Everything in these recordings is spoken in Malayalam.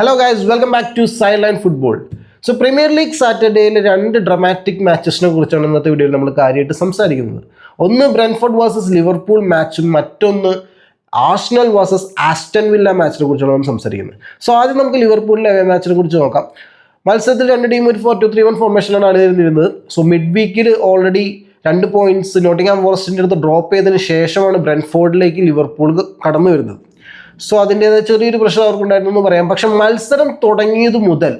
Hello guys welcome back to സൈലൈൻ football so Premier League സാറ്റർഡേയിൽ രണ്ട് ഡ്രമാറ്റിക് മാച്ചസിനെ കുറിച്ചാണ് ഇന്നത്തെ വീഡിയോയിൽ നമ്മൾ കാര്യമായിട്ട് സംസാരിക്കുന്നത്. ഒന്ന് ബ്രൻഫോർഡ് വേഴ്സസ് ലിവർപൂൾ മാച്ചും മറ്റൊന്ന് ആർസണൽ വേഴ്സസ് ആസ്റ്റൺ വില്ല മാച്ചിനെ കുറിച്ചാണ് നമ്മൾ സംസാരിക്കുന്നത്. സോ ആദ്യം നമുക്ക് ലിവർപൂളിലെ അവേ മാച്ചിനെ കുറിച്ച് നോക്കാം. മത്സരത്തിൽ രണ്ട് ടീം ഒരു ഫോർ ടു ത്രീ വൺ ഫോർമേഷനാണ് അണിനിരുന്നിരുന്നത്. സോ മിഡ് വീക്കിൽ ഓൾറെഡി രണ്ട് പോയിന്റ്സ് നോട്ടിംഗ്ഹാം ഫോറസ്റ്റിന്റെ അടുത്ത് ഡ്രോപ്പ് ചെയ്തതിന് ശേഷമാണ് ബ്രൻഫോർഡിലേക്ക് ലിവർപൂൾ കടന്നു വരുന്നത് സോ അതിന്റെതായ ചെറിയൊരു പ്രശ്നം അവർക്കുണ്ടായിരുന്നു എന്ന് പറയാം. പക്ഷെ മത്സരം തുടങ്ങിയത് മുതൽ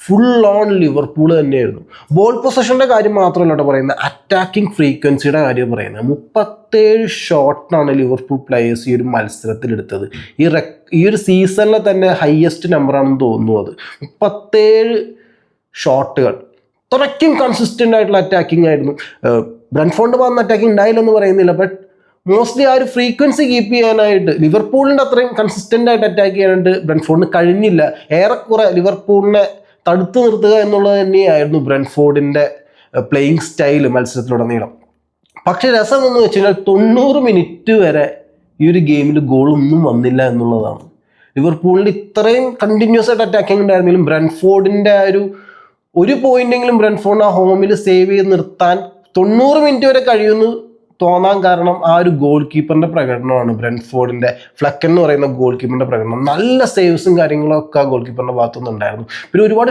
ഫുൾ ഓൺ ലിവർപൂൾ തന്നെയായിരുന്നു. ബോൾ പൊസഷന്റെ കാര്യം മാത്രമല്ല കേട്ടോ പറയുന്നത്. അറ്റാക്കിംഗ് ഫ്രീക്വൻസിയുടെ കാര്യം പറയുന്നത്. മുപ്പത്തേഴ് ഷോട്ടാണ് ലിവർപൂൾ പ്ലേയേഴ്സ് ഈ ഒരു മത്സരത്തിലെടുത്തത് ഈ റെക് ഈ ഒരു സീസണിലെ തന്നെ ഹയസ്റ്റ് നമ്പറാണെന്ന് തോന്നുന്നു അത്. മുപ്പത്തേഴ് ഷോട്ടുകൾ അത്രയ്ക്കും കൺസിസ്റ്റന്റ് ആയിട്ടുള്ള അറ്റാക്കിംഗ് ആയിരുന്നു. ബ്രൺഫോണ്ട് വന്ന അറ്റാക്കിംഗ് ഉണ്ടായില്ലെന്ന് പറയുന്നില്ല ബട്ട് മോസ്റ്റ്ലി ആ ഒരു ഫ്രീക്വൻസി കീപ്പ് ചെയ്യാനായിട്ട് ലിവർപൂളിന്റെ അത്രയും കൺസിസ്റ്റന്റ് ആയിട്ട് അറ്റാക്ക് ചെയ്യാനായിട്ട് ബ്രൻഫോർഡിന് കഴിഞ്ഞില്ല. ഏറെക്കുറെ ലിവർപൂളിനെ തടുത്തു നിർത്തുക എന്നുള്ളത് തന്നെയായിരുന്നു ബ്രൻഫോർഡിന്റെ പ്ലേയിങ് സ്റ്റൈൽ മത്സരത്തിലുടനീളം. പക്ഷെ രസം എന്ന് വെച്ച് കഴിഞ്ഞാൽ തൊണ്ണൂറ് മിനിറ്റ് വരെ ഈ ഒരു ഗെയിമിൽ ഗോളൊന്നും വന്നില്ല എന്നുള്ളതാണ്. ലിവർപൂളിന്റെ ഇത്രയും കണ്ടിന്യൂസ് ആയിട്ട് അറ്റാക്കിംഗ് ഉണ്ടായിരുന്നെങ്കിലും ബ്രൻഫോർഡിന്റെ ആ ഒരു ഒരു പോയിന്റെങ്കിലും ബ്രൻഫോർഡ് ആ ഹോമിൽ സേവ് ചെയ്ത് നിർത്താൻ തൊണ്ണൂറ് മിനിറ്റ് വരെ കഴിയുമെന്ന് തോന്നാൻ കാരണം ആ ഒരു ഗോൾ കീപ്പറിന്റെ പ്രകടനമാണ്. ബ്രെൻഫോർഡിന്റെ ഫ്ലക്കൻ എന്ന് പറയുന്ന ഗോൾ കീപ്പറിന്റെ പ്രകടനം. നല്ല സേവ്സും കാര്യങ്ങളും ഒക്കെ ആ ഗോൾ കീപ്പറിന്റെ ഭാഗത്തുനിന്ന് ഉണ്ടായിരുന്നു. പിന്നെ ഒരുപാട്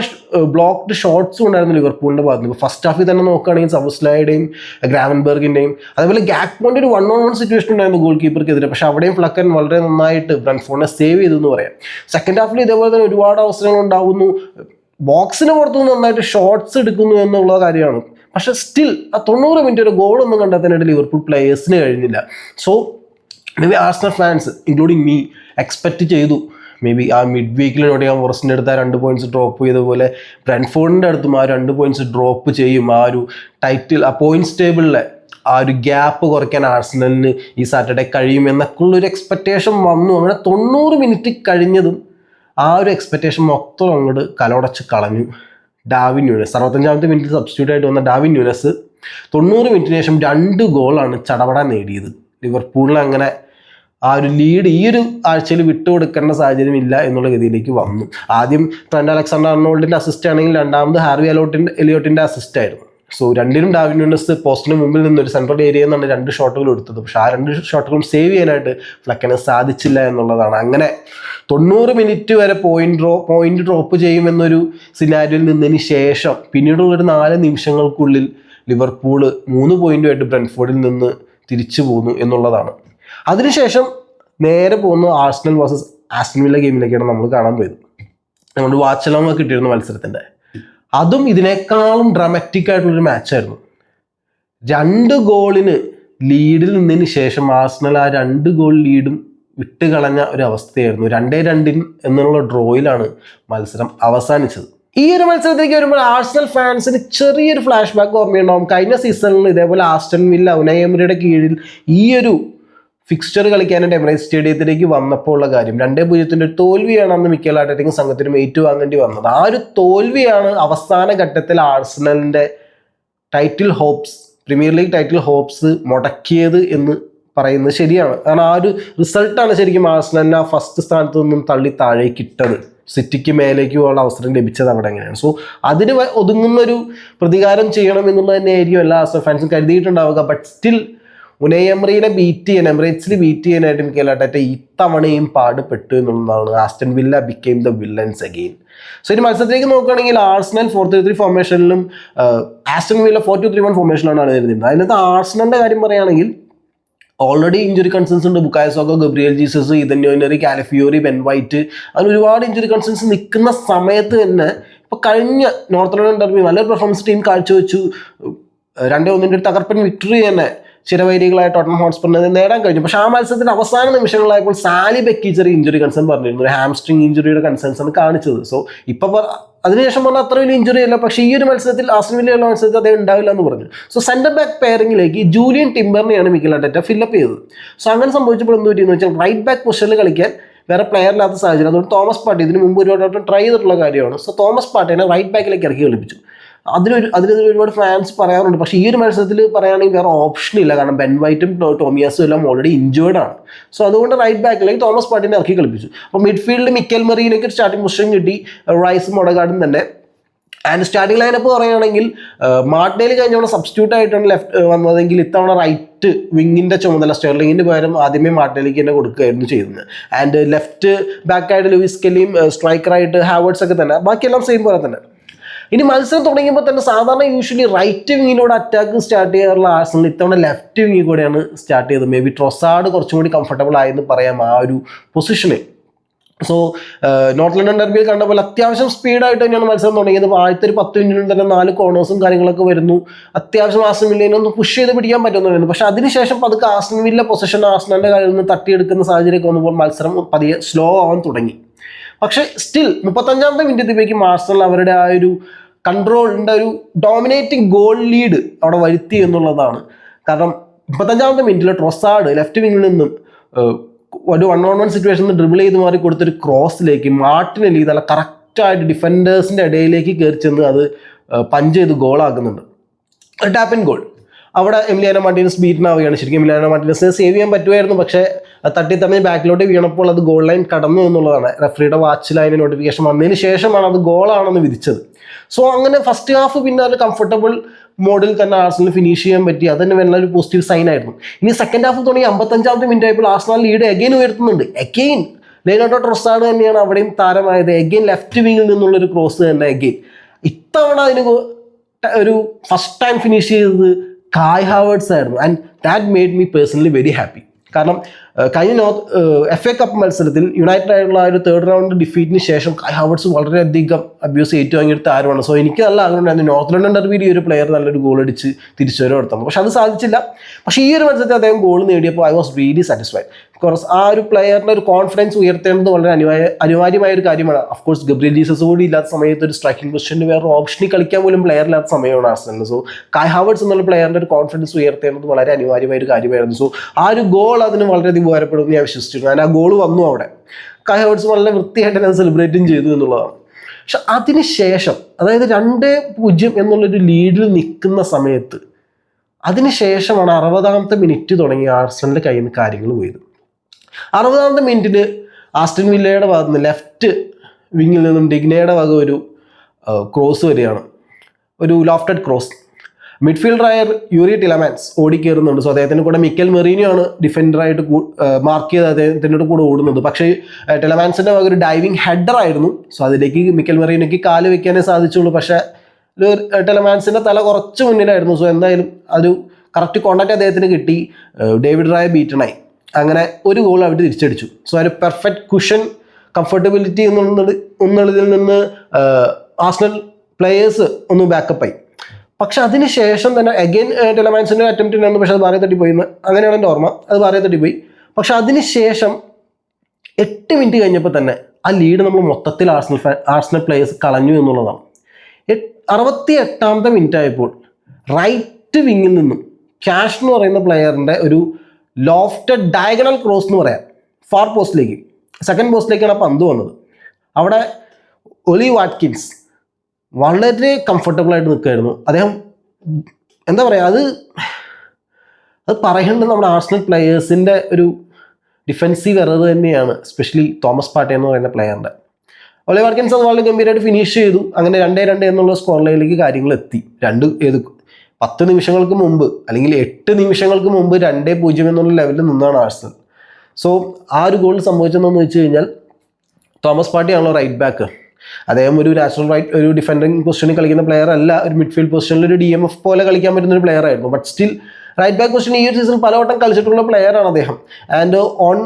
ബ്ലോക്ക്ഡ് ഷോട്ട്സും ഉണ്ടായിരുന്നു ലിവർപൂളിന്റെ ഭാഗത്ത് നിന്ന് ഫസ്റ്റ് ഹാഫിൽ തന്നെ നോക്കുകയാണെങ്കിൽ സവസ്ലായുടെയും ഗ്രാവൻബർഗിന്റെയും അതേപോലെ ഗാക്പോന്റെ ഒരു വൺ ഓൺ വൺ സിറ്റുവേഷൻ ഉണ്ടായിരുന്നു ഗോൾ കീപ്പർക്കെതിരെ പക്ഷെ അവിടെയും ഫ്ലക്കൻ വളരെ നന്നായിട്ട് ബ്രെൻഫോർഡിനെ സേവ് ചെയ്തു എന്ന് പറയാം. സെക്കൻഡ് ഹാഫിൽ ഇതേപോലെ തന്നെ ഒരുപാട് അവസരങ്ങൾ ഉണ്ടാവുന്നു. ബോക്സിന് പുറത്തുനിന്ന് നന്നായിട്ട് ഷോട്ട്സ് എടുക്കുന്നു എന്നുള്ള കാര്യമാണ്. പക്ഷെ സ്റ്റിൽ ആ തൊണ്ണൂറ് മിനിറ്റ് ഒരു ഗോളൊന്നും കണ്ടെത്താനായിട്ട് ലിവർപൂൾ പ്ലേയേഴ്സിന് കഴിഞ്ഞില്ല. So maybe Arsenal fans including me expect ചെയ്തു. മേ ബി ആ മിഡ് വീക്കിൽ ആ ഫോറസ്റ്റിന്റെ അടുത്ത് ആ രണ്ട് പോയിന്റ്സ് ഡ്രോപ്പ് ചെയ്തതുപോലെ പോലെ ബ്രൻഫോർഡിന്റെ അടുത്തും ആ രണ്ട് പോയിന്റ്സ് ഡ്രോപ്പ് ചെയ്യും. ആ ഒരു ടൈറ്റിൽ ആ പോയിന്റ്സ് ടേബിളിലെ ആ ഒരു ഗ്യാപ്പ് കുറയ്ക്കാൻ ആർസണലിന് ഈ സാറ്റർഡേ കഴിയും എന്നൊക്കെ ഉള്ളൊരു എക്സ്പെക്റ്റേഷൻ വന്നു. അങ്ങനെ തൊണ്ണൂറ് മിനിറ്റ് കഴിഞ്ഞതും ആ ഒരു എക്സ്പെക്റ്റേഷൻ മൊത്തം അങ്ങോട്ട് കലോടച്ച് കളഞ്ഞു. Darwin Nunez. അറുപത്തഞ്ചാമത്തെ മിനിറ്റ് സബ്സ്റ്റിറ്റ്യൂട്ട് ആയിട്ട് വന്ന ഡാവിൻ ന്യൂനസ് തൊണ്ണൂറ് മിനിറ്റിന് ശേഷം രണ്ട് ഗോളാണ് ചടപട നേടിയത്. ലിവർപൂളിൽ അങ്ങനെ ആ ഒരു ലീഡ് ഈ ഒരു ആഴ്ചയിൽ വിട്ടുകൊടുക്കേണ്ട സാഹചര്യം ഇല്ല എന്നുള്ള ഗതിയിലേക്ക് വന്നു. ആദ്യം ട്രെൻഡ് അലക്സാണ്ടർ അർണോൾഡിന്റെ അസിസ്റ്റ് ആണെങ്കിൽ രണ്ടാമത് ഹാർവി അലോട്ടിന്റെ എലിയോട്ടിന്റെ അസിസ്റ്റ് ആയിരുന്നു. സോ രണ്ടിനും ഡാവിൻ ന്യൂനസ് പോസ്റ്റിന് മുമ്പിൽ നിന്ന് ഒരു സെൻട്രൽ ഏരിയയിൽ നിന്നാണ് രണ്ട് ഷോട്ടുകൾ എടുത്തത്. പക്ഷെ ആ രണ്ട് ഷോട്ടുകളും സേവ് ചെയ്യാനായിട്ട് ഫ്ലക്കിന് സാധിച്ചില്ല എന്നുള്ളതാണ്. അങ്ങനെ തൊണ്ണൂറ് മിനിറ്റ് വരെ പോയിന്റ് ഡ്രോ പോയിന്റ് ഡ്രോപ്പ് ചെയ്യുമെന്നൊരു സിനാരിയോയിൽ നിന്നതിന് ശേഷം പിന്നീടുള്ള ഒരു നാല് നിമിഷങ്ങൾക്കുള്ളിൽ ലിവർപൂൾ മൂന്ന് പോയിന്റുമായിട്ട് ബ്രൻഫോർഡിൽ നിന്ന് തിരിച്ചു പോന്നു എന്നുള്ളതാണ്. അതിനുശേഷം നേരെ പോകുന്ന ആർസണൽ വേഴ്സസ് ആസ്റ്റൺവില്ല ഗെയിമിലേക്കാണ് നമ്മൾ കാണാൻ പോയത്. നമ്മുടെ വാച്ചലോങ് കിട്ടിയിരുന്ന മത്സരത്തിന്റെ. അതും ഇതിനേക്കാളും ഡ്രാമാറ്റിക് ആയിട്ടുള്ളൊരു മാച്ചായിരുന്നു രണ്ട് ഗോളിന് ലീഡിൽ നിന്നതിന് ശേഷം ആസ്നൽ ആ രണ്ട് ഗോൾ ലീഡും വിട്ട് കളഞ്ഞ ഒരു അവസ്ഥയായിരുന്നു രണ്ടേ രണ്ടിൻ എന്നുള്ള ഡ്രോയിലാണ് മത്സരം അവസാനിച്ചത്. ഈ ഒരു മത്സരത്തിലേക്ക് വരുമ്പോൾ ആർസണൽ ഫാൻസിന് ചെറിയൊരു ഫ്ലാഷ് ബാക്ക് ഓർമ്മയുണ്ടാവും. കഴിഞ്ഞ സീസണിൽ ഇതേപോലെ ആസ്റ്റൺ വില്ല ഉനയമറിയുടെ കീഴിൽ ഈ ഒരു ഫിക്സ്ചർ കളിക്കാനായിട്ട് എമിറേറ്റ് സ്റ്റേഡിയത്തിലേക്ക് വന്നപ്പോൾ ഉള്ള കാര്യം രണ്ടേ പൂജ്യത്തിന്റെ ഒരു തോൽവിയാണ് അന്ന് മിക്കൽ ആട്ടറ്റിംഗ് സംഘത്തിനും ഏറ്റുവാങ്ങേണ്ടി വന്നത്. ആ ഒരു തോൽവിയാണ് അവസാന ഘട്ടത്തിൽ ആഴ്സണലിന്റെ title hopes Premier League title hopes മുടക്കിയത് എന്ന് പറയുന്നത് ശരിയാണ്. കാരണം ആ ഒരു റിസൾട്ടാണ് ശരിക്കും ആഴ്സണലിനെ ആ ഫസ്റ്റ് സ്ഥാനത്ത് നിന്നും തള്ളി താഴേക്കിട്ടത് സിറ്റിക്ക് മേലേക്ക് പോകാനുള്ള അവസരം ലഭിച്ചത് അവിടെ എങ്ങനെയാണ്. സോ അതിന് ഒതുങ്ങുന്നൊരു പ്രതികാരം ചെയ്യണം എന്നുള്ളത് തന്നെയായിരിക്കും എല്ലാ ഫാൻസും കരുതിയിട്ടുണ്ടാവുക. ബട്ട് സ്റ്റിൽ ഉനയമ്രീനെ ബീറ്റ് ചെയ്യാൻ എമിറേറ്റ്സിൽ ബീറ്റ് ചെയ്യാനായിട്ട് മിക്കലാട്ടെ ഇത്തവണയും പാടുപെട്ടു എന്നുള്ളതാണ്. Aston Villa became the villains again so ഇനി മത്സരത്തിലേക്ക് നോക്കുകയാണെങ്കിൽ Arsenal four three three ഫോർമേഷനിലും Aston Villa four two three one ഫോർമേഷനിലാണ് വരുന്നത്. അതിനകത്ത് ആർസണലിന്റെ കാര്യം പറയുകയാണെങ്കിൽ ഓൾറെഡി ഇഞ്ചുറി കൺസേൺസ് ഉണ്ട്. Bukayo Saka Gabriel Jesus Ethan Nwaneri Calafiori Ben White അങ്ങനെ ഒരുപാട് ഇഞ്ചുറി കൺസേൺസ് നിൽക്കുന്ന സമയത്ത് തന്നെ ഇപ്പോൾ കഴിഞ്ഞ നോർത്ത് ലണ്ടൻ ഡർബി നല്ലൊരു പെർഫോമൻസ് ടീം കാഴ്ചവെച്ചു. രണ്ടേ ഒന്നിന്റെ ഒരു തകർപ്പൻ വിക്ടറി തന്നെ ചിരവൈരികളായ ടോട്ടൻ ഹോട്ട്സ്പറിനെ നേടാൻ കഴിഞ്ഞു. പക്ഷേ ആ മത്സരത്തിന്റെ അവസാന നിമിഷങ്ങളായപ്പോൾ സാലി ബെക്കി ചെറിയ ഇഞ്ചുറി കൺസേൺ പറഞ്ഞിരുന്നു. ഒരു ഹാംസ്ട്രിങ് ഇഞ്ചുറിയുടെ കൺസേൺസ് ആണ് കാണിച്ചത്. സോ ഇപ്പൊ അതിനുശേഷം പറഞ്ഞാൽ അത്ര വലിയ ഇഞ്ചുറി അല്ല. പക്ഷേ ഈ ഒരു മത്സരത്തിൽ ആസ്ട്രേലിയയുള്ള വില്ലയുള്ള മത്സരത്തിൽ അദ്ദേഹം ഉണ്ടാവില്ല എന്ന് പറഞ്ഞു. സോ സെന്റർ ബാക്ക് പെയറിംഗിലേക്ക് ജൂലിയൻ ടിംബറിനെയാണ് മിക്കൽ അറ്ററ്റ ഫില്ലപ്പ് ചെയ്തത്. സോ അങ്ങനെ സംഭവിച്ചപ്പോൾ എന്ത് പറ്റിയെന്ന് വെച്ചാൽ റൈറ്റ് ബാക്ക് പൊസിഷനിൽ കളിക്കാൻ വേറെ പ്ലെയർ ഇല്ലാത്ത സാഹചര്യം. അതുകൊണ്ട് തോമസ് പാട്ടി ഇതിന് മുമ്പ് ഒരുപാട് ട്രൈ ചെയ്തിട്ടുള്ള കാര്യമാണ്. സോ തോമസ് പാട്ടിനെ റൈറ്റ് ബാക്കിലേക്ക് ഇറക്കി കളിപ്പിച്ചു. അതിനൊരു അതിന് ഒരുപാട് ഫാൻസ് പറയാറുണ്ട്. പക്ഷേ ഈ ഒരു മത്സരത്തിൽ പറയുകയാണെങ്കിൽ വേറെ ഓപ്ഷൻ ഇല്ല. കാരണം ബെൻ വൈറ്റും ടോമിയാസും എല്ലാം ഓൾറെഡി ഇഞ്ചേർഡ് ആണ്. സോ അതുകൊണ്ട് റൈറ്റ് ബാക്കിലേക്ക് തോമസ് പാട്ടിനെ ഇറക്കി കളിപ്പിച്ചു. അപ്പോൾ മിഡ്ഫീൽഡ് മിക്കൽ മെറീനൊക്കെ ഒരു സ്റ്റാർട്ടിംഗ് പൊസിഷൻ കിട്ടി. റൈസ് മുടകാടും തന്നെ. ആൻഡ് സ്റ്റാർട്ടിംഗ് ലൈനപ്പ് പറയുകയാണെങ്കിൽ മാർട്ടേൽ കഴിഞ്ഞ തവണ സബ്സ്റ്റിറ്റ്യൂട്ട് ആയിട്ടാണ് ലെഫ്റ്റ് വന്നതെങ്കിൽ ഇത്തവണ റൈറ്റ് വിങ്ങിന്റെ ചുമതല സ്റ്റെർലിങ്ങിന് പകരം ആദ്യമേ മാർട്ടേലിക്ക് തന്നെ കൊടുക്കുകയായിരുന്നു ചെയ്യുന്നത്. ആൻഡ് ലെഫ്റ്റ് ബാക്കായിട്ട് ലൂയിസ് കെല്ലിയും സ്ട്രൈക്കറായിട്ട് ഹാവേർഡ്സ് ഒക്കെ തന്നെ. ബാക്കിയെല്ലാം സെയിം പോലെ തന്നെ. ഇനി മത്സരം തുടങ്ങിയപ്പോൾ തന്നെ സാധാരണ യൂഷ്വലി റൈറ്റ് വിങ്ങിലൂടെ അറ്റാക്ക് സ്റ്റാർട്ട് ചെയ്യാറുള്ള ആഴ്സണൽ ഇത്തവണ ലെഫ്റ്റ് വിങ്ങിൽ കൂടെയാണ് സ്റ്റാർട്ട് ചെയ്തത്. മേ ബി ട്രൊസാഡ് കുറച്ചും കൂടി കംഫർട്ടബിൾ ആയെന്ന് പറയാം ആ ഒരു പൊസിഷനിൽ സോ നോർത്ത് ലണ്ടൻ ഡെർബിയിൽ കണ്ട പോലെ അത്യാവശ്യം സ്പീഡായിട്ട് തന്നെയാണ് മത്സരം തുടങ്ങിയത്. ആദ്യത്തെ ഒരു പത്ത് മിനിറ്റിൽ തന്നെ നാല് കോർണേഴ്സും കാര്യങ്ങളൊക്കെ വരുന്നു. അത്യാവശ്യം ആസ്റ്റൺ വില്ലിനെ ഒന്ന് പുഷ് ചെയ്ത് പിടിക്കാൻ പറ്റുന്നുണ്ടായിരുന്നു പക്ഷേ അതിനുശേഷം പതുക്കെ ആസ്റ്റൺ വില്ല പൊസിഷൻ ആസ്റ്റണിന്റെ കയ്യിൽ നിന്ന് തട്ടിയെടുക്കുന്ന സാഹചര്യമൊക്കെ വന്നപ്പോൾ മത്സരം പതിയെ സ്ലോ ആവാൻ തുടങ്ങി. പക്ഷേ സ്റ്റിൽ മുപ്പത്തഞ്ചാമത്തെ മിനിറ്റ് മിനിറ്റത്തേക്കും ആർസണൽ അവരുടെ ആ ഒരു കൺട്രോളിന്റെ ഒരു ഡോമിനേറ്റിംഗ് ഗോൾ ലീഡ് അവിടെ വരുത്തി എന്നുള്ളതാണ്. കാരണം മുപ്പത്തഞ്ചാമത്തെ മിനിറ്റിൽ ട്രൊസാഡ് ലെഫ്റ്റ് വിങ്ങിൽ നിന്നും ഒരു വൺ ഓൺ വൺ സിറ്റുവേഷനിൽ ഡ്രിബിൾ ചെയ്ത് മാറി കൊടുത്തൊരു ക്രോസിലേക്ക് മാർട്ടിനെലി നല്ല കറക്റ്റായിട്ട് ഡിഫൻഡേഴ്സിന്റെ ഇടയിലേക്ക് കയറി ചെന്ന് അത് പഞ്ച് ചെയ്ത് ഗോളാക്കുന്നുണ്ട് ടാപ്പ് ഗോൾ അവിടെ എമിലിയാനോ മാർട്ടിനസ് ബീറ്റൻ ആവുകയാണ്. ശരിക്കും എമിലിയാനോ മാർട്ടിനസിനെ സേവ് ചെയ്യാൻ പറ്റുമായിരുന്നു. പക്ഷേ അത് തട്ടി തമ്മി ബാക്കിലോട്ട് വീണപ്പോൾ അത് ഗോൾ ലൈൻ കടന്നു എന്നുള്ളതാണ്. റെഫറിയുടെ വാച്ച് ലൈനിൽ നോട്ടിഫിക്കേഷൻ വന്നതിന് ശേഷമാണ് അത് ഗോളാണെന്ന് വിധിച്ചത്. സോ അങ്ങനെ ഫസ്റ്റ് ഹാഫ് പിന്നെ ഒരു കംഫർട്ടബിൾ മോഡിൽ തന്നെ ആർസണൽ ഫിനിഷ് ചെയ്യാൻ പറ്റി. അത് തന്നെ ഒരു പോസിറ്റീവ് സൈൻ ആയിരുന്നു. ഇനി സെക്കൻഡ് ഹാഫ് തുടങ്ങി അമ്പത്തഞ്ചാമത്തെ മിനിറ്റ് ആയപ്പോൾ ആർസണൽ ലീഡ് എഗെയിൻ ഉയർത്തുന്നുണ്ട്. എഗെയിൻ ലെയ്നോട്ടോ ട്രൊസാഡ് തന്നെയാണ് അവിടെയും താരമായത്. എഗെയിൻ ലെഫ്റ്റ് വിങ്ങിൽ നിന്നുള്ള ഒരു ക്രോസ് തന്നെ എഗെയിൻ ഇത്തവണ അതിന് ഒരു ഫസ്റ്റ് ടൈം ഫിനിഷ് ചെയ്തത് കായ് ഹാവേർഡ്സ് ആയിരുന്നു. And that made me personally very happy കാരണം ഏഹ്, കഴിഞ്ഞ നോർത്ത് എഫ് എ കപ്പ് മത്സരത്തിൽ യുണൈറ്റഡ് ആയിട്ടുള്ള ആ ഒരു തേർഡ് റൗണ്ട് ഡിഫീറ്റിന് ശേഷം കൈ ഹാവേർഡ്സ് വളരെയധികം അബ്യൂസ് ഏറ്റുവാങ്ങിയെടുത്ത ആരുമാണ്. സോ എനിക്ക് നല്ല ആഗ്രഹമുണ്ടായിരുന്നു നോർത്ത് ലണ്ടൻ ഡെർബിയിൽ ഈ ഒരു പ്ലെയർ നല്ലൊരു ഗോൾ അടിച്ച് തിരിച്ചു വരെ നടത്തുന്നു പക്ഷെ അത് സാധിച്ചില്ല. പക്ഷേ ഈ ഒരു മത്സരത്തിൽ അദ്ദേഹം ഗോൾ നേടിയപ്പോൾ I was really satisfied because ആ ഒരു പ്ലെയറിന്റെ ഒരു കോൺഫിഡൻസ് ഉയർത്തേണ്ടത് വളരെ അനിവാര്യ അനിവാര്യമായ ഒരു കാര്യമാണ് അഫ്കോഴ്സ് ഗബ്രിയൽ ജീസസ് കൂടി ഇല്ലാത്ത സമയത്ത് ഒരു സ്ട്രൈക്കിംഗ് പൊസിഷനിൽ വേറെ ഓപ്ഷനിൽ കളിക്കാൻ പോലും പ്ലെയർ ഇല്ലാത്ത സമയമാണ് ആർസനലിന് സോ കായ് ഹാവേർട്സ് എന്നുള്ള പ്ലെയറിന്റെ ഒരു കോൺഫിഡൻസ് ഉയർത്തേണ്ടത് വളരെ അനിവാര്യമായ ഒരു കാര്യമായിരുന്നു. സോ ആ ഒരു ഗോൾ അതിന് വളരെയധികം ഉപകാരപ്പെടുമെന്ന് ഞാൻ വിശ്വസിച്ചിരുന്നു. ഞാൻ ആ ഗോൾ വന്നു അവിടെ. കായ് ഹോർട്സ് വളരെ വൃത്തിയായിട്ട് ഞാൻ സെലിബ്രേറ്റും ചെയ്തു എന്നുള്ളതാണ്. പക്ഷെ അതിന് ശേഷം അതായത് രണ്ട് പൂജ്യം എന്നുള്ളൊരു ലീഡിൽ നിൽക്കുന്ന സമയത്ത് അതിനുശേഷമാണ് അറുപതാമത്തെ മിനിറ്റ് തുടങ്ങി ആർസണലിന്റെ കയ്യിൽ നിന്ന് കാര്യങ്ങൾ പോയത്. അറുപതാമത്തെ മിനിറ്റിൽ ആസ്റ്റിൻ വില്ലയുടെ ഭാഗത്ത് നിന്ന് ലെഫ്റ്റ് വിങ്ങിൽ നിന്നും ഡിഗ്നയുടെ വക ഒരു ക്രോസ് വരികയാണ്. ഒരു ലോഫ്റ്റഡ് ക്രോസ് മിഡ്ഫീൽഡറായ യൂറി ടിലമാൻസ് ഓടിക്കയറുന്നുണ്ട് സോ അദ്ദേഹത്തിന് കൂടെ മിക്കൽ മെറീനിയോ ആണ് ഡിഫൻഡറായിട്ട് മാർക്ക് ചെയ്ത് അദ്ദേഹത്തിന്റെ കൂടെ ഓടുന്നത്. പക്ഷേ ടെലമാൻസിന്റെ ടിലമാൻസിന്റെ ഒരു ഡൈവിങ് ഹെഡർ ആയിരുന്നു. സോ അതിലേക്ക് മിക്കൽ മെറീനോയ്ക്ക് കാൽ വെക്കാനേ സാധിച്ചുള്ളൂ. പക്ഷേ ഒരു ടെലമാൻസിന്റെ തല കുറച്ച് മുന്നിലായിരുന്നു. സോ എന്തായാലും ഒരു കറക്റ്റ് കോണ്ടാക്ട് അദ്ദേഹത്തിന് കിട്ടി. ഡേവിഡ് റായ ബീറ്റണായി അങ്ങനെ ഒരു ഗോൾ അവർ തിരിച്ചടിച്ചു. സോ ഒരു പെർഫെക്റ്റ് കുഷൻ കംഫർട്ടബിലിറ്റി എന്നുള്ളത് എന്നുള്ളതിൽ നിന്ന് ആസ്നൽ പ്ലേയേഴ്സ് ഒന്ന് ബാക്കപ്പായി പക്ഷെ അതിനുശേഷം തന്നെ അഗൈൻ ടെലമാൻസിന്റെ അറ്റംപ്റ്റ് ഉണ്ടായിരുന്നു പക്ഷെ അത് ഭാര്യ തട്ടിപ്പോയി. പോയി അങ്ങനെയാണ് എന്റെ ഓർമ്മ. അത് ഭാര്യ പോയി പക്ഷെ അതിനുശേഷം എട്ട് മിനിറ്റ് കഴിഞ്ഞപ്പോൾ തന്നെ ആ ലീഡ് നമ്മൾ മൊത്തത്തിൽ ആർസണൽ ആർസണൽ പ്ലേയേഴ്സ് കളഞ്ഞു എന്നുള്ളതാണ്. അറുപത്തി എട്ടാമത്തെ മിനിറ്റ് ആയപ്പോൾ റൈറ്റ് വിങ്ങിൽ നിന്നും ക്യാഷ് എന്ന് പറയുന്ന പ്ലെയറിന്റെ ഒരു ലോഫ്റ്റഡ് ഡയഗണൽ ക്രോസ് എന്ന് പറയാം. ഫാർ പോസ്റ്റിലേക്ക് സെക്കൻഡ് പോസ്റ്റിലേക്കാണ് ആ പന്ത് വന്നത്. അവിടെ ഒലി വാറ്റ്കിൻസ് വളരെ കംഫർട്ടബിൾ ആയിട്ട് നിൽക്കുമായിരുന്നു അദ്ദേഹം എന്താ പറയുക അത് അത് പറയേണ്ടത് നമ്മുടെ ആർസണൽ പ്ലെയേഴ്സിന്റെ ഒരു ഡിഫെൻസീവ് എറർ തന്നെയാണ് സ്പെഷ്യലി തോമസ് പാട്ടെ എന്ന് പറയുന്ന പ്ലെയറിന്റെ ഒലി വാട്കിൻസ് അത് വളരെ ഗംഭീരമായിട്ട് ഫിനിഷ് ചെയ്തു. അങ്ങനെ രണ്ടേ രണ്ട് എന്നുള്ള സ്കോർ ലൈനിലേക്ക് കാര്യങ്ങൾ എത്തി. രണ്ട് ഏത് പത്ത് നിമിഷങ്ങൾക്ക് മുമ്പ് അല്ലെങ്കിൽ എട്ട് നിമിഷങ്ങൾക്ക് മുമ്പ് രണ്ടേ പൂജ്യം എന്നുള്ള ലെവലിൽ നിന്നാണ് ആഴ്സണൽ സോ ആ ഒരു ഗോൾ സംഭവിച്ചതെന്ന് വെച്ച് കഴിഞ്ഞാൽ തോമസ് പാട്ടിയാണല്ലോ റൈറ്റ് ബാക്ക് അദ്ദേഹം ഒരു നാഷണൽ റൈറ്റ് ഒരു ഡിഫൻഡിങ് പൊസിഷനിൽ കളിക്കുന്ന പ്ലെയർ അല്ല ഒരു മിഡ്ഫീൽഡ് പൊസിഷനിൽ ഒരു ഡി എം എഫ് പോലെ കളിക്കാൻ പറ്റുന്ന ഒരു പ്ലെയർ ആയിരുന്നു. But still right back position ഈ ഒരു സീസൺ പലവട്ടം കളിച്ചിട്ടുള്ള പ്ലെയർ ആണ് അദ്ദേഹം. ആൻഡ് ഓൺ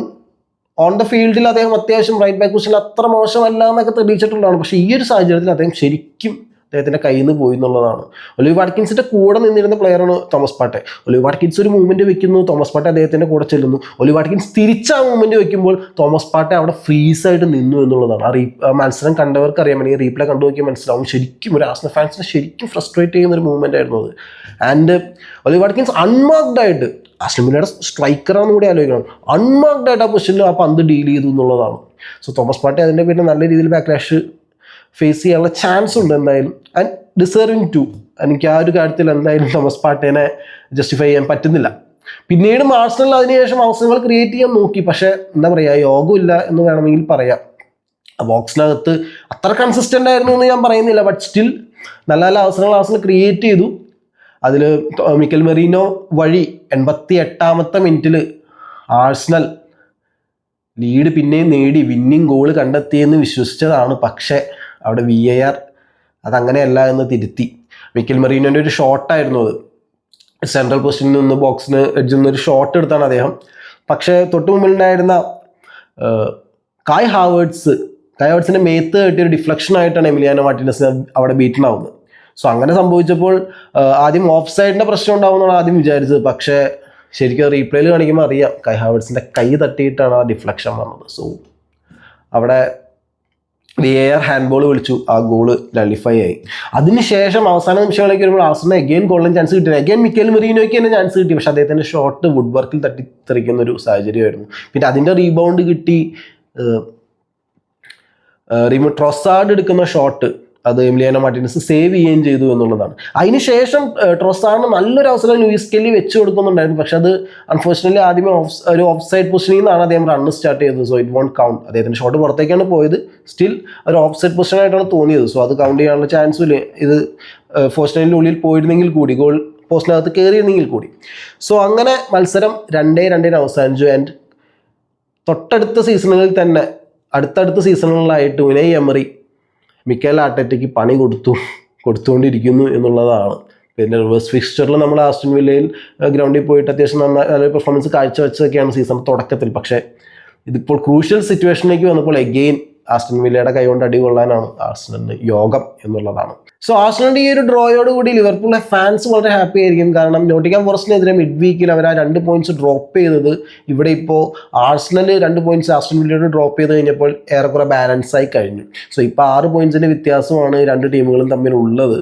ഓൺ ദ ഫീൽഡിൽ അദ്ദേഹം അത്യാവശ്യം റൈറ്റ് ബാക്ക് പൊസിഷനിൽ അത്ര മോശമല്ല എന്നൊക്കെ തെളിയിച്ചിട്ടുള്ളതാണ്. പക്ഷേ ഈ ഒരു സാഹചര്യത്തിൽ അദ്ദേഹം ശരിക്കും അദ്ദേഹത്തിന്റെ കയ്യിൽ നിന്ന് പോയി എന്നുള്ളതാണ്. ഒലിവ് വാട്കിൻസിന്റെ കൂടെ നിന്നിരുന്ന പ്ലെയറാണ് തോമസ് പാട്ടെ. ഒലിവ് വാട്കിൻസ് ഒരു മൂവ്മെന്റ് വെക്കുന്നു തോമസ് പാട്ടെ അദ്ദേഹത്തിന്റെ കൂടെ ചെല്ലുന്നു. ഒലിവ് വാട്കിൻസ് തിരിച്ച് ആ മൂവ്മെന്റ് വെക്കുമ്പോൾ തോമസ് പാട്ടെ അവിടെ ഫ്രീസ് ആയിട്ട് നിന്നു എന്നുള്ളതാണ്. ആ റീ മത്സരം കണ്ടവർക്ക് അറിയാം അല്ലെങ്കിൽ റീപ്ലേ കണ്ടു നോക്കിയാൽ മനസ്സിലാവും. ശരിക്കും ഒരു ആസ്ന ഫാൻസിനെ ശരിക്കും ഫ്രസ്ട്രേറ്റ് ചെയ്യുന്ന ഒരു മൂവ്മെന്റ് ആയിരുന്നു അത്. ആൻഡ് ഒലിവ് വാട്കിൻസ് അൺമാർക്ഡ് ആയിട്ട് അസ്ലമിനയുടെ സ്ട്രൈക്കറാണെന്ന് കൂടി ആലോചിക്കണം. അൺമാർക്ഡ് ആയിട്ട് ആ പൊസിഷനിൽ ആ പന്ത് ഡീൽ ചെയ്തു എന്നുള്ളതാണ്. സോ തോമസ് പാട്ടെ അതിന്റെ പിന്നെ നല്ല രീതിയിൽ ബാക്ക്ലാഷ് ഫേസ് ചെയ്യാനുള്ള ചാൻസ് ഉണ്ട് എന്തായാലും. ആൻഡ് ഡിസേർവിങ് ടു എനിക്ക് ആ ഒരു കാര്യത്തിൽ എന്തായാലും തോമസ് പാട്ടേനെ ജസ്റ്റിഫൈ ചെയ്യാൻ പറ്റുന്നില്ല. പിന്നീട് ആഴ്സണൽ അതിനുശേഷം അവസരങ്ങൾ ക്രിയേറ്റ് ചെയ്യാൻ നോക്കി. പക്ഷേ എന്താ പറയുക യോഗമില്ല എന്ന് വേണമെങ്കിൽ പറയാം. ബോക്സിനകത്ത് അത്ര കൺസിസ്റ്റന്റ് ആയിരുന്നു എന്ന് ഞാൻ പറയുന്നില്ല. ബട്ട് സ്റ്റിൽ നല്ല നല്ല അവസരങ്ങൾ ആഴ്സണൽ ക്രിയേറ്റ് ചെയ്തു. അതിൽ മിക്കൽ മെറീനോ വഴി എൺപത്തി എട്ടാമത്തെ മിനിറ്റിൽ ആഴ്സണൽ ലീഡ് പിന്നെയും നേടി വിന്നിങ് ഗോൾ കണ്ടെത്തിയെന്ന് വിശ്വസിച്ചതാണ്. പക്ഷേ അവിടെ വി എ ആർ അതങ്ങനെയല്ല എന്ന് തിരുത്തി. മിക്കൽ മെറീനോന്റെ ഒരു ഷോട്ടായിരുന്നു അത്. സെൻട്രൽ പോസ്റ്റിൽ നിന്ന് ബോക്സിന് എഡ്ജിൽ നിന്ന് ഒരു ഷോട്ട് എടുത്താണ് അദ്ദേഹം. പക്ഷേ തൊട്ട് മുമ്പിൽ ഉണ്ടായിരുന്ന കായ് ഹാവേഡ്സ് കായ് ഹാവേഡ്സിന്റെ മേത്ത് കിട്ടിയ ഒരു ഡിഫ്ലക്ഷൻ ആയിട്ടാണ് എമിലിയാനോ മാർട്ടിനസ് അവിടെ ബീറ്റൺ ആവുന്നത്. സോ അങ്ങനെ സംഭവിച്ചപ്പോൾ ആദ്യം ഓഫ് സൈഡിന്റെ പ്രശ്നം ഉണ്ടാവുമെന്നാണ് ആദ്യം വിചാരിച്ചത്. പക്ഷേ ശരിക്കും റീപ്ലേയിൽ കാണിക്കുമ്പോൾ അറിയാം കൈ ഹാവേഡ്സിന്റെ കൈ തട്ടിയിട്ടാണ് ആ ഡിഫ്ലക്ഷൻ വന്നത്. സോ അവിടെ V A R hand ball വിളിച്ചു. ആ ഗോൾ ലളിഫൈ ആയി. അതിനുശേഷം അവസാന നിമിഷങ്ങളിലേക്ക് വരുമ്പോൾ ആർസറിന് എഗെയിൻ ഗോളിന് ചാൻസ് കിട്ടില്ല. എഗെയിൻ മിക്കൽ മെറീനോയ്ക്ക് തന്നെ ചാൻസ് കിട്ടി. പക്ഷേ അദ്ദേഹത്തിന്റെ ഷോട്ട് വുഡ് വർക്കിൽ തട്ടിത്തെറിക്കുന്ന ഒരു സാഹചര്യമായിരുന്നു. പിന്നെ അതിന്റെ റീബൗണ്ട് കിട്ടി റിമോ ട്രൊസാഡ് എടുക്കുന്ന ഷോട്ട് അത് എമിലിയാനോ മാർട്ടിനസ് സേവ് ചെയ്യുകയും ചെയ്തു എന്നുള്ളതാണ്. അതിനുശേഷം ട്രോസാണ് നല്ലൊരു അവസരം ലൂയിസ് കെല്ലി വെച്ച് കൊടുക്കുന്നുണ്ടായിരുന്നു. പക്ഷെ അത് അൺഫോർച്ചുനേറ്റ്ലി ആദ്യമേ ഓഫ് ഒരു ഓഫ് സൈഡ് പൊസിഷനിൽ നിന്നാണ് അദ്ദേഹം റണ്ണ് സ്റ്റാർട്ട് ചെയ്തത്. സോ ഇറ്റ് വോണ്ട് കൗണ്ട് അദ്ദേഹത്തിന്റെ ഷോട്ട് പുറത്തേക്കാണ് പോയത്. സ്റ്റിൽ ഒരു ഓഫ് സൈഡ് പൊസിഷനായിട്ടാണ് തോന്നിയത്. സോ അത് കൗണ്ട് ചെയ്യാനുള്ള ചാൻസും ഇല്ല? ഇത് ഫോർസ്റ്റിന്റെ ഉള്ളിൽ പോയിരുന്നെങ്കിൽ കൂടി. ഗോൾ പോസ്റ്റിനകത്ത് കയറിയിരുന്നെങ്കിൽ കൂടി. സോ അങ്ങനെ മത്സരം രണ്ടേ രണ്ടിന് അവസാനിച്ചു. ആൻഡ് തൊട്ടടുത്ത സീസണുകളിൽ തന്നെ അടുത്തടുത്ത സീസണുകളിലായിട്ട് ഉനൈ എമറി മിക്കേൽ ആട്ടറ്റയ്ക്ക് പണി കൊടുത്തു കൊടുത്തുകൊണ്ടിരിക്കുന്നു എന്നുള്ളതാണ്. പിന്നെ റിവേഴ്സ് ഫിക്സ്ചറിൽ നമ്മൾ ആസ്റ്റൻ വില്ലയിൽ ഗ്രൗണ്ടിൽ പോയിട്ട് അത്യാവശ്യം നന്നായി നല്ലൊരു പെർഫോമൻസ് കാഴ്ചവെച്ചതൊക്കെയാണ് സീസൺ തുടക്കത്തിൽ. പക്ഷേ ഇതിപ്പോൾ ക്രൂഷ്യൽ സിറ്റുവേഷനിലേക്ക് വന്നപ്പോൾ എഗെയിൻ ആസ്റ്റൺ വില്ലയുടെ കൈകൊണ്ട് അടി കൊള്ളാനാണ് ആസ്റ്റണിന് യോഗം എന്നുള്ളതാണ്. സോ ആസ്റ്റണിന്റെ ഈ ഒരു ഡ്രോയോട് കൂടി ലിവർപൂളിലെ ഫാൻസ് വളരെ ഹാപ്പി ആയിരിക്കും. കാരണം നോട്ടിക്കാം ഫോറസ്റ്റിനെതിരെ മിഡ് വീക്കിൽ അവർ ആ രണ്ട് പോയിന്റ്സ് ഡ്രോപ്പ് ചെയ്തത് ഇവിടെ ഇപ്പോൾ ആർസണൽ രണ്ട് പോയിന്റ്സ് ആസ്റ്റൺ വില്ലയോട് ഡ്രോപ്പ് ചെയ്ത് കഴിഞ്ഞപ്പോൾ ഏറെക്കുറെ ബാലൻസ് ആയി കഴിഞ്ഞു. സോ ഇപ്പോൾ ആറ് പോയിന്റ്സിന്റെ വ്യത്യാസമാണ് രണ്ട് ടീമുകളും തമ്മിലുള്ളത്.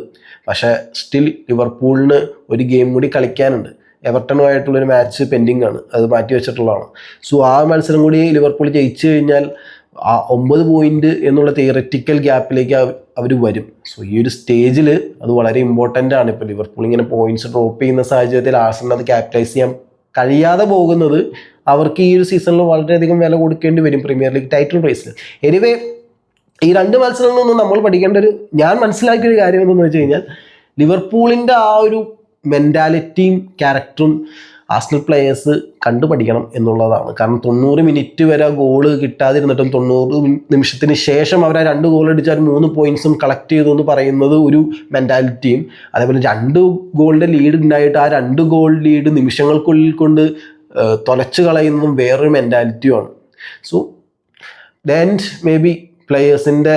പക്ഷേ സ്റ്റിൽ ലിവർപൂളിന് ഒരു ഗെയിം കൂടി കളിക്കാനുണ്ട്. എവർട്ടണുമായിട്ടുള്ളൊരു മാച്ച് പെൻഡിങ് ആണ്. അത് മാറ്റി വെച്ചിട്ടുള്ളതാണ്. സോ ആ മത്സരം കൂടി ലിവർപൂൾ ജയിച്ചു കഴിഞ്ഞാൽ ആ ഒമ്പത് പോയിന്റ് എന്നുള്ള തിയററ്റിക്കൽ ഗ്യാപ്പിലേക്ക് അവർ വരും. സോ ഈ ഒരു സ്റ്റേജിൽ അത് വളരെ ഇമ്പോർട്ടന്റ് ആണ്. ഇപ്പോൾ ലിവർപൂൾ ഇങ്ങനെ പോയിന്റ്സ് ഡ്രോപ്പ് ചെയ്യുന്ന സാഹചര്യത്തിൽ ആർസണൽ അത് ക്യാപിറ്റലൈസ് ചെയ്യാൻ കഴിയാതെ പോകുന്നത് അവർക്ക് ഈ ഒരു സീസണിൽ വളരെയധികം വില കൊടുക്കേണ്ടി വരും പ്രീമിയർ ലീഗ് ടൈറ്റിൽ റേസിൽ എനിവേ ഈ രണ്ട് മത്സരങ്ങളിൽ നിന്നും നമ്മൾ പഠിക്കേണ്ട ഒരു ഞാൻ മനസ്സിലാക്കിയ ഒരു കാര്യം എന്തെന്ന് വെച്ച് കഴിഞ്ഞാൽ ലിവർപൂളിന്റെ ആ ഒരു മെന്റാലിറ്റിയും ക്യാരക്ടറും ആസ്നൽ പ്ലേയേഴ്സ് കണ്ടുപഠിക്കണം എന്നുള്ളതാണ്. കാരണം തൊണ്ണൂറ് മിനിറ്റ് വരെ ഗോൾ കിട്ടാതിരുന്നിട്ടും തൊണ്ണൂറ് നിമിഷത്തിന് ശേഷം അവർ ആ രണ്ട് ഗോൾ അടിച്ചാൽ മൂന്ന് പോയിന്റ്സും കളക്ട് ചെയ്തു എന്ന് പറയുന്നത് ഒരു മെന്റാലിറ്റിയും അതേപോലെ രണ്ട് ഗോളിന്റെ ലീഡ് ഉണ്ടായിട്ട് ആ രണ്ട് ഗോൾ ലീഡ് നിമിഷങ്ങൾക്കുള്ളിൽ കൊണ്ട് തൊലച്ച് കളയുന്നതും വേറൊരു മെന്റാലിറ്റിയുമാണ് സോ ദൻ മേ ബി പ്ലേയേഴ്സിന്റെ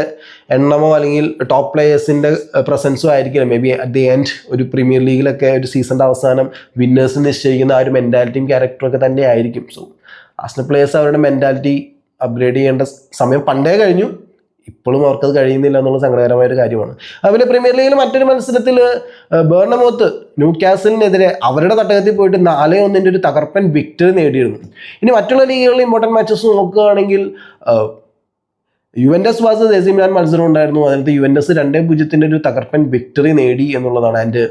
എണ്ണമോ അല്ലെങ്കിൽ ടോപ്പ് പ്ലേയേഴ്സിന്റെ പ്രസൻസോ ആയിരിക്കില്ല. Maybe at the end ഒരു പ്രീമിയർ ലീഗിലൊക്കെ ഒരു സീസണിന്റെ അവസാനം വിന്നേഴ്സ് നിശ്ചയിക്കുന്ന ആ ഒരു മെന്റാലിറ്റിയും ക്യാരക്ടറൊക്കെ തന്നെ ആയിരിക്കും. സോ ആസ്ന പ്ലേയേഴ്സ് അവരുടെ മെന്റാലിറ്റി അപ്ഗ്രേഡ് ചെയ്യേണ്ട സമയം പണ്ടേ കഴിഞ്ഞു. ഇപ്പോഴും അവർക്കത് കഴിയുന്നില്ല എന്നുള്ള സങ്കടകരമായ ഒരു കാര്യമാണ്. അതുപോലെ പ്രീമിയർ ലീഗിൽ മറ്റൊരു മത്സരത്തിൽ ബേർണമോത്ത് ന്യൂ ക്യാസലിനെതിരെ അവരുടെ തട്ടകത്തിൽ പോയിട്ട് നാല് ഒന്നിന്റെ ഒരു തകർപ്പൻ വിക്ടറി നേടിയിരുന്നു. ഇനി മറ്റുള്ള ലീഗുകളിൽ ഇമ്പോർട്ടന്റ് മാച്ചസ് നോക്കുകയാണെങ്കിൽ യുവൻഡസ് വാസസ് എസി മിലാൻ മത്സരം ഉണ്ടായിരുന്നു അതിനകത്ത് യുവൻഡസ് രണ്ടേ പൂജ്യത്തിന്റെ ഒരു തകർപ്പൻ വിക്ടറി നേടി എന്നുള്ളതാണ്. ആൻഡ്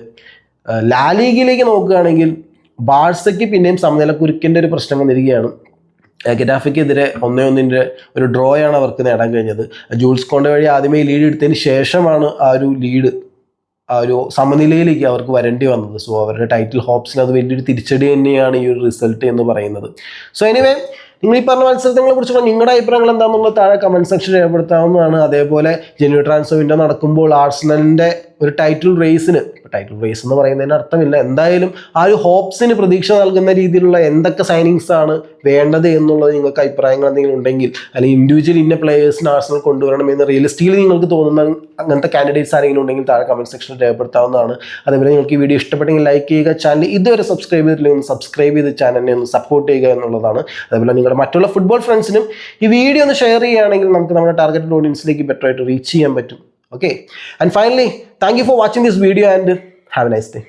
ലാലീഗിലേക്ക് നോക്കുകയാണെങ്കിൽ ബാഴ്സയ്ക്ക് പിന്നെയും സമനിലക്കുരുക്കിന്റെ ഒരു പ്രശ്നം വന്നിരിക്കുകയാണ്. ഗെറ്റാഫയ്ക്കെതിരെ ഒന്നേ ഒന്നിന്റെ ഒരു ഡ്രോയാണ് അവർക്ക് നേടാൻ കഴിഞ്ഞത്. ജൂൾസ് കോണ്ട വഴി ആദ്യമേ ലീഡ് എടുത്തതിന് ശേഷമാണ് ആ ഒരു ലീഡ് ആ ഒരു സമനിലയിലേക്ക് അവർക്ക് വരേണ്ടി വന്നത്. സോ അവരുടെ ടൈറ്റിൽ ഹോപ്സിന് അത് വലിയൊരു തിരിച്ചടി തന്നെയാണ് ഈ ഒരു റിസൾട്ട് എന്ന് പറയുന്നത്. സോ എനിവേ നിങ്ങൾ ഈ പറഞ്ഞ മത്സരങ്ങളെ കുറിച്ചുള്ള നിങ്ങളുടെ അഭിപ്രായങ്ങൾ എന്താണെന്നുള്ളത് താഴെ കമന്റ് സെക്ഷൻ രേഖപ്പെടുത്താവുന്നതാണ്. അതേപോലെ ജനുവരി ട്രാൻസ്ഫർ വിൻഡോ നടക്കുമ്പോൾ ആർസണലിന്റെ ഒരു ടൈറ്റിൽ റേസിന് ടൈറ്റിൽ റേസ് എന്ന് പറയുന്നതിന് അർത്ഥമില്ല. എന്തായാലും ആ ഒരു ഹോപ്സിന് പ്രതീക്ഷ നൽകുന്ന രീതിയിലുള്ള എന്തൊക്കെ സൈനിങ്സ് ആണ് വേണ്ടത് എന്നുള്ളത് നിങ്ങൾക്ക് അഭിപ്രായങ്ങൾ എന്തെങ്കിലും ഉണ്ടെങ്കിൽ അല്ലെങ്കിൽ ഇൻഡിവിജ്വൽ ഇന്ന പ്ലേയേഴ്സിന് ആർസണൽ കൊണ്ടുവരണം എന്ന് റിയലിസ്റ്റിക്കലി നിങ്ങൾക്ക് തോന്നുന്ന അങ്ങനത്തെ കാൻഡിഡേറ്റ്സ് ആരെങ്കിലും ഉണ്ടെങ്കിൽ താഴെ കമന്റ് സെക്ഷനിൽ രേഖപ്പെടുത്താവുന്നതാണ്. അതേപോലെ നിങ്ങൾക്ക് ഈ വീഡിയോ ഇഷ്ടപ്പെട്ടെങ്കിൽ ലൈക്ക് ചെയ്യുക ചാനൽ ഇതുവരെ സബ്സ്ക്രൈബ് ചെയ്തിട്ടില്ലെങ്കിൽ ഒന്ന് സബ്സ്ക്രൈബ് ചെയ്ത് ചാനലിനെ ഒന്ന് സപ്പോർട്ട് ചെയ്യുക എന്നുള്ളതാണ്. അതേപോലെ നിങ്ങളുടെ മറ്റുള്ള ഫുട്ബോൾ ഫ്രണ്ട്സിനും ഈ വീഡിയോ ഒന്ന് ഷെയർ ചെയ്യുകയാണെങ്കിൽ നമുക്ക് നമ്മുടെ ടാർഗറ്റഡ് ഓഡിയൻസിലേക്ക് ബെറ്റർ ആയിട്ട് റീച്ച് ചെയ്യാൻ പറ്റും. Okay. And finally, thank you for watching this video and have a nice day.